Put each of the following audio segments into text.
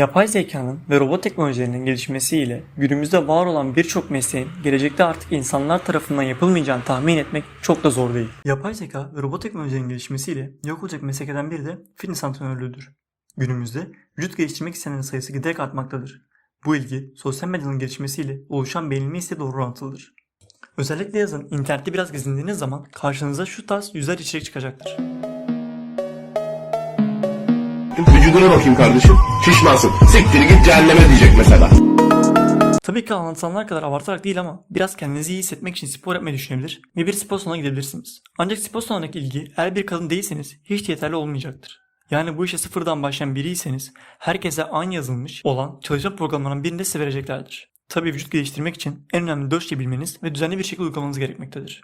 Yapay zekanın ve robot teknolojilerinin gelişmesiyle günümüzde var olan birçok mesleğin gelecekte artık insanlar tarafından yapılmayacağını tahmin etmek çok da zor değil. Yapay zeka ve robot teknolojilerinin gelişmesiyle yok olacak mesleklerden biri de fitness antrenörlüğüdür. Günümüzde vücut geliştirmek isteyenlerin sayısı giderek artmaktadır. Bu ilgi sosyal medyanın gelişmesiyle oluşan beğenilme isteği doğru orantılıdır. Özellikle yazın internette biraz gezindiğiniz zaman karşınıza şu tarz yüzler içerik çıkacaktır. Vücuduna bakayım kardeşim. Şişmansın. Siktir git cehenneme diyecek mesela. Tabii ki anlatılanlar kadar abartarak değil ama biraz kendinizi iyi hissetmek için spor yapmayı düşünebilir ve bir spor salonuna gidebilirsiniz. Ancak spor salonundaki ilgi eğer bir kadın değilseniz hiç yeterli olmayacaktır. Yani bu işe sıfırdan başlayan biriyseniz herkese aynı yazılmış olan çalışma programlarının birinde size vereceklerdir. Tabii vücut geliştirmek için en önemli 4 şey bilmeniz ve düzenli bir şekilde uygulamanız gerekmektedir.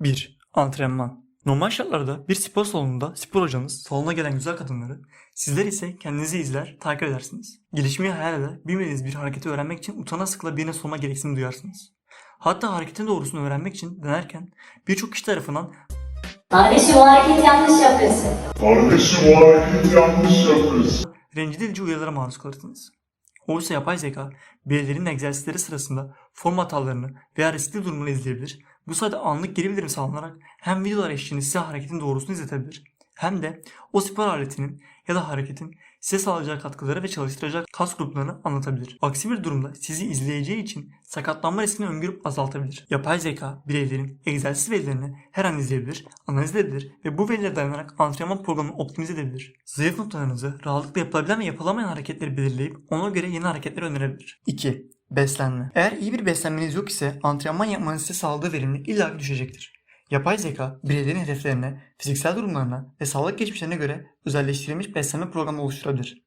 1. Antrenman. Normal şartlarda bir spor salonunda spor hocanız salona gelen güzel kadınları, sizler ise kendinizi izler, takip edersiniz. Gelişmeyi hayal eder, bilmediğiniz bir hareketi öğrenmek için utana sıkla birine sorma gereksinimi duyarsınız. Hatta hareketin doğrusunu öğrenmek için denerken birçok kişi tarafından Kardeşim o hareketi yanlış yapıyorsun. Kardeşim o hareketi yanlış yapıyorsun. rencide edici uyarılara maruz kalırsınız. Oysa yapay zeka bireylerin egzersizleri sırasında form hatalarını veya riskli durumunu izleyebilir. Bu sayede anlık geri bildirim sağlanarak hem videolar eşliğinde size hareketin doğrusunu izletebilir hem de o spor aletinin ya da hareketin size sağlayacağı katkıları ve çalıştıracağı kas gruplarını anlatabilir. Aksi bir durumda sizi izleyeceği için sakatlanma riskini öngörüp azaltabilir. Yapay zeka bireylerin egzersiz verilerini her an izleyebilir, analiz edebilir ve bu verilere dayanarak antrenman programını optimize edebilir. Zayıf noktalarınızı rahatlıkla yapılabilen ve yapılamayan hareketleri belirleyip ona göre yeni hareketler önerebilir. 2. Beslenme. Eğer iyi bir beslenmeniz yok ise antrenman yapmanız size sağladığı verimlilik illaki düşecektir. Yapay zeka bireylerin hedeflerine, fiziksel durumlarına ve sağlık geçmişlerine göre özelleştirilmiş beslenme programı oluşturabilir.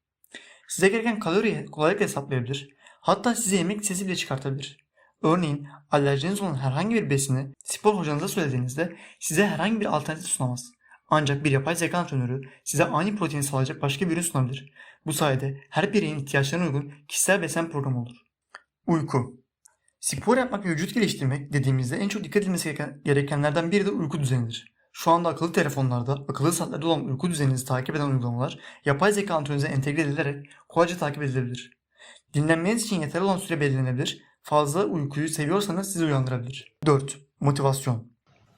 Size gereken kaloriyi kolaylıkla hesaplayabilir. Hatta size yemek listesi bile çıkartabilir. Örneğin alerjiniz olan herhangi bir besini spor hocanıza söylediğinizde size herhangi bir alternatif sunamaz. Ancak bir yapay zeka antrenörü size aynı proteini sağlayacak başka bir ürün sunabilir. Bu sayede her bireyin ihtiyaçlarına uygun kişisel beslenme programı olur. Uyku. Spor yapmak ve vücut geliştirmek dediğimizde en çok dikkat edilmesi gereken- gerekenlerden biri de uyku düzenidir. Şu anda akıllı telefonlarda akıllı saatlerde olan uyku düzeninizi takip eden uygulamalar yapay zeka antrenörünüze entegre edilerek kolayca takip edilebilir. Dinlenmeniz için yeterli olan süre belirlenebilir. Fazla uykuyu seviyorsanız sizi uyandırabilir. 4. Motivasyon.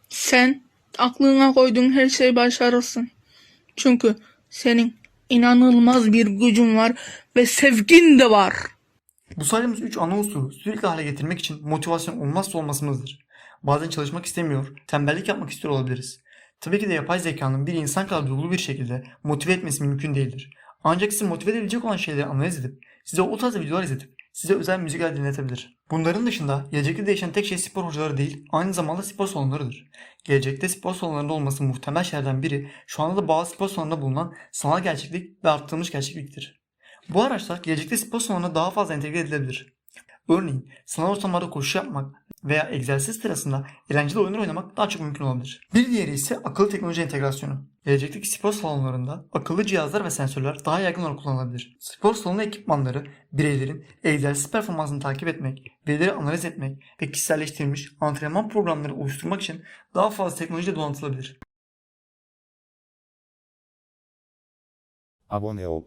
Sen aklına koyduğun her şeyi başarırsın. Çünkü senin inanılmaz bir gücün var ve sevgin de var. Bu saydığımız 3 ana unsuru sürekli hale getirmek için motivasyon olmazsa olmazımızdır. Bazen çalışmak istemiyor, tembellik yapmak istiyor olabiliriz. Tabii ki de yapay zekanın bir insan kadar duygulu bir şekilde motive etmesi mümkün değildir. Ancak sizi motive edebilecek olan şeyleri analiz edip, size o tarz videolar izletip, size özel müzikler dinletebilir. Bunların dışında gelecekte değişen tek şey spor hocaları değil, aynı zamanda spor salonlarıdır. Gelecekte spor salonlarında olması muhtemel şeylerden biri, şu anda da bazı spor salonlarında bulunan sanal gerçeklik ve arttırılmış gerçekliktir. Bu araçlar gelecekte spor salonuna daha fazla entegre edilebilir. Örneğin sanal ortamlarda koşu yapmak veya egzersiz sırasında eğlenceli oyunlar oynamak daha çok mümkün olabilir. Bir diğeri ise akıllı teknoloji entegrasyonu. Gelecekteki spor salonlarında akıllı cihazlar ve sensörler daha yaygın olarak kullanılabilir. Spor salonu ekipmanları bireylerin egzersiz performansını takip etmek, verileri analiz etmek ve kişiselleştirilmiş antrenman programları oluşturmak için daha fazla teknolojiyle donatılabilir. Abone ol.